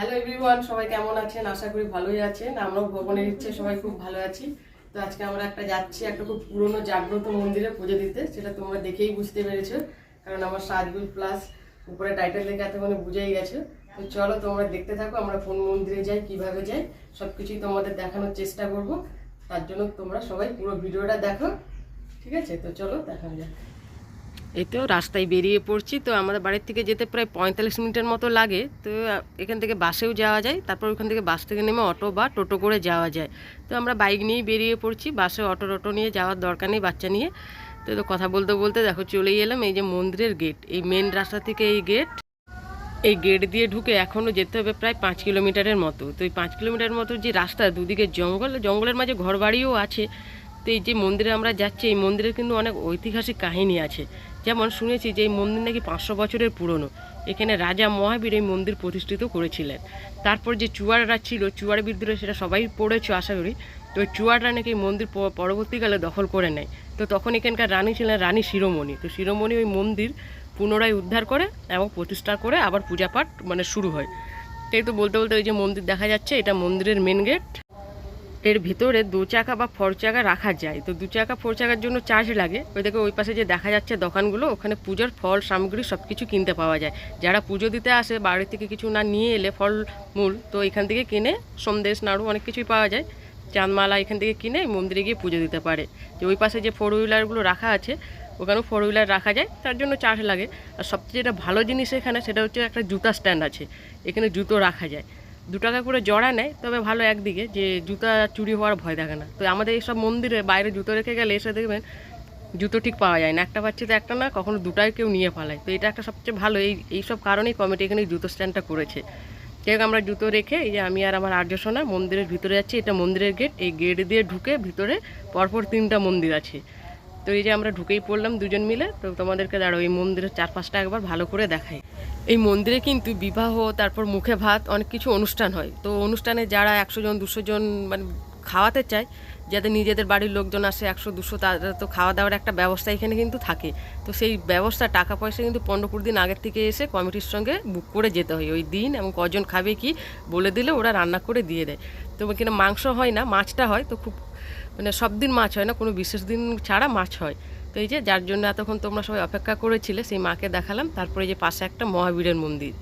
Hello everyone সবাই কেমন আছেন? আশা করি ভালোই আছেন। আমরাও ভগবানের ইচ্ছে, সবাই খুব ভালো আছি। তো আজকে আমরা একটা যাচ্ছি একটা খুব পুরনো জাগ্রত মন্দিরে পুজো দিতে, সেটা তোমরা দেখেই বুঝতে পেরেছ। কারণ আমার সাজগুল প্লাস উপরে টাইটেল লেখা এতক্ষণে বুঝেই গেছে। তো চলো তোমরা দেখতে থাকো, আমরা কোন মন্দিরে যাই, কীভাবে যাই সব কিছুই তোমাদের দেখানোর চেষ্টা করব। তার জন্য তোমরা সবাই পুরো ভিডিওটা দেখো। ঠিক আছে? তো চলো দেখানো যাক। এই তো রাস্তায় বেরিয়ে পড়ছি, তো আমাদের বাড়ির থেকে যেতে প্রায় পঁয়তাল্লিশ মিনিটের মতো লাগে, তো এখান থেকে বাসেও যাওয়া যায়, তারপর ওখান থেকে বাস থেকে নেমে অটো বা টোটো করে যাওয়া যায়। তো আমরা বাইক নিয়েই বেরিয়ে পড়ছি, বাসে অটো টোটো নিয়ে যাওয়ার দরকার নেই বাচ্চা নিয়ে। তো তো কথা বলতে বলতে দেখো চলেই এলাম, এই যে মন্দিরের গেট এই মেন রাস্তা থেকে এই গেট এই গেট দিয়ে ঢুকে এখনও যেতে হবে প্রায় পাঁচ কিলোমিটারের মতো। তো এই পাঁচ কিলোমিটার মতো যে রাস্তা দুদিকে জঙ্গল, জঙ্গলের মাঝে ঘরবাড়িও আছে তো এই যে মন্দিরে আমরা যাচ্ছি, এই মন্দিরের কিন্তু অনেক ঐতিহাসিক কাহিনী আছে। যেমন শুনেছি যে এই মন্দির নাকি পাঁচশো বছরের পুরনো। এখানে রাজা মহাবীর এই মন্দির প্রতিষ্ঠিত করেছিলেন। তারপর যে চুয়াররা ছিল চুয়ার বিদ্রোহ সেটা সবাই পড়েছে আশা করি। তো চুয়াররা নাকি মন্দির পরবর্তীকালে দখল করে নেয়। তো তখন এখানকার রানী ছিলেন রানী শিরোমণি। তো শিরোমণি ওই মন্দির পুনরায় উদ্ধার করে এবং প্রতিষ্ঠা করে আবার পূজাপাঠ মানে শুরু হয়। তাই তো বলতে বলতে ওই যে মন্দির দেখা যাচ্ছে, এটা মন্দিরের মেন গেট এর ভিতরে দু চাকা বা ফোর চাকা রাখা যায়। তো দু চাকা ফোর চাকার জন্য চার্জ লাগে। ওই দেখে, ওই পাশে যে দেখা যাচ্ছে দোকানগুলো, ওখানে পুজোর ফল, সামগ্রী সব কিছু কিনতে পাওয়া যায়। যারা পুজো দিতে আসে, বাড়ি থেকে কিছু না নিয়ে এলে ফল, মূল, তো এখান থেকে কিনে সন্দেশ নাড়ু অনেক কিছুই পাওয়া যায়। চাঁদমালা এখান থেকে কিনে মন্দিরে গিয়ে পুজো দিতে পারে। যে ওই পাশে যে ফোর হুইলারগুলো রাখা আছে, ওখানেও ফোর হুইলার রাখা যায়, তার জন্য চার্জ লাগে। আর সবচেয়ে যেটা ভালো জিনিস এখানে, সেটা হচ্ছে একটা জুতা স্ট্যান্ড আছে। এখানে জুতো রাখা যায়। দু টাকা করে জড়া নেয়, তবে ভালো একদিকে যে জুতা চুরি হওয়ার ভয় থাকে না। তো আমাদের এইসব মন্দিরে বাইরে জুতো রেখে গেলে এসে দেখবেন জুতো ঠিক পাওয়া যায় না। একটা পাচ্ছি তো একটা না, কখনো দুটাই কেউ নিয়ে পালায়। তো এটা একটা সবচেয়ে ভালো, এই, এইসব কারণেই কমিটি এখানে জুতো স্ট্যান্ডটা করেছে। যাই হোক, আমরা জুতো রেখে এই যে আমি আর আমার আর্য সোনা মন্দিরের ভিতরে যাচ্ছি এটা মন্দিরের গেট এই গেট দিয়ে ঢুকে ভিতরে পরপর তিনটা মন্দির আছে। তো এই যে আমরা ঢুকেই পড়লাম দুজন মিলে, তো তোমাদেরকে দাঁড়ো এই মন্দিরের চারপাশটা একবার ভালো করে দেখায় এই মন্দিরে কিন্তু বিবাহ, তারপর মুখে ভাত, অনেক কিছু অনুষ্ঠান হয়। তো অনুষ্ঠানে যারা একশো জন, দুশো জন মানে খাওয়াতে চায় যাদের নিজেদের বাড়ির লোকজন আসে, একশো, দুশো তাদের তো খাওয়া দাওয়ার একটা ব্যবস্থা এখানে কিন্তু থাকে। তো সেই ব্যবস্থা, টাকা পয়সা কিন্তু পনেরো কুড়ি দিন আগের থেকে এসে কমিটির সঙ্গে বুক করে যেতে হয়। ওই দিন এবং কজন খাবে কি বলে দিলে ওরা রান্না করে দিয়ে দেয়। তো এখানে মাংস হয় না, মাছটা হয়, তো খুব মানে সব দিন মাছ হয় না, কোনো বিশেষ দিন ছাড়া মাছ হয়। তো এই যে যার জন্য এতক্ষণ তোমরা সবাই অপেক্ষা করেছিলে, সেই মাকে দেখালাম, তারপরে যে পাশে একটা মহাবীরের মন্দির।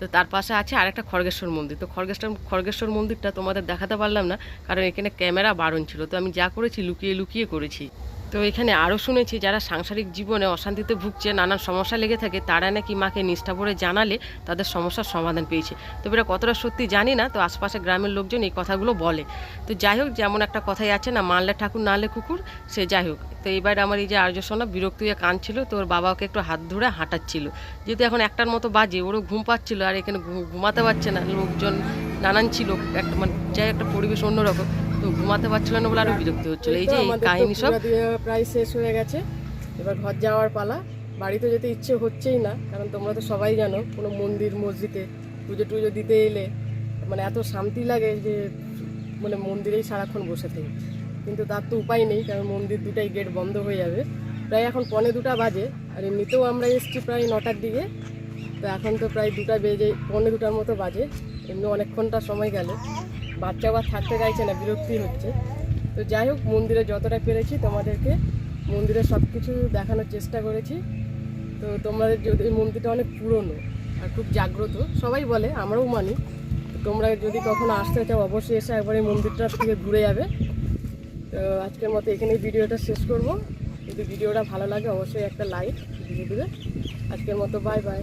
তো তার পাশে আছে আরেকটা খড়গেশ্বর মন্দির। তো খড়গেশ্বর খড়গেশ্বর মন্দিরটা তোমাদের দেখাতে পারলাম না, কারণ এখানে ক্যামেরা বারণ ছিল। তো আমি যা করেছি, লুকিয়ে লুকিয়ে করেছি। তো এখানে আরও শুনেছি, যারা সাংসারিক জীবনে অশান্তিতে ভুগছে, নানান সমস্যা লেগে থাকে, তারা নাকি মাকে নিষ্ঠা ভরে জানালে তাদের সমস্যার সমাধান পেয়েছে। তো এটা কতটা সত্যি জানি না, তো আশপাশে গ্রামের লোকজন এই কথাগুলো বলে। তো যাই হোক, যেমন একটা কথাই আছে না, মানলে ঠাকুর নালে কুকুর, সে যাই হোক। তো এইবার আমার এই যে আর্য সোনা বিরক্ত হয়ে কাঁদছিল, তো ওর বাবা ওকে একটু হাত ধরে হাঁটাচ্ছিল। যেহেতু এখন একটার মতো বাজে, ওরও ঘুম পাচ্ছিল আর এখানে ঘুমাতে পারছে না। লোকজন নানান ছিল একটা মানে যাই একটা পরিবেশ অন্যরকম। তো ঘুমাতে পারছিল না বলে আরও বিরক্ত হচ্ছিল। এই যে এই কাহিনী সব। প্রায় শেষ হয়ে গেছে। এবার ঘর যাওয়ার পালা। বাড়িতে যেতে ইচ্ছে হচ্ছেই না কারণ তোমরা তো সবাই জানো কোনো মন্দির মসজিদে পুজো টুজো দিতে এলে মানে এত শান্তি লাগে যে মানে মন্দিরেই সারাক্ষণ বসে থাকি। কিন্তু তার তো উপায় নেই কারণ মন্দির দুটাই গেট বন্ধ হয়ে যাবে। প্রায় এখন পনে দুটা বাজে আর এমনিতেও আমরা এসছি প্রায় নটার দিকে। তো এখন তো প্রায় দুটা বেজে পৌনে দুটার মতো বাজে। এমনি অনেকক্ষণটা সময় গেল। বাচ্চা আবার থাকতে চাইছে না, বিরক্তি হচ্ছে। তো যাই হোক, মন্দিরে যতটা পেরেছি তোমাদেরকে মন্দিরে সব কিছু দেখানোর চেষ্টা করেছি। তো তোমাদের যদি মন্দিরটা অনেক পুরনো আর খুব জাগ্রত, সবাই বলে, আমরাও মানি। তোমরা যদি কখনো আসতে চাও, অবশ্যই এসে একবার এই মন্দিরটা থেকে ঘুরে যাবে। তো আজকের মতো এখানেই ভিডিওটা শেষ করব। যদি ভিডিওটা ভালো লাগে, অবশ্যই একটা লাইক দিয়ে দেবে। আজকের মতো, বাই বাই।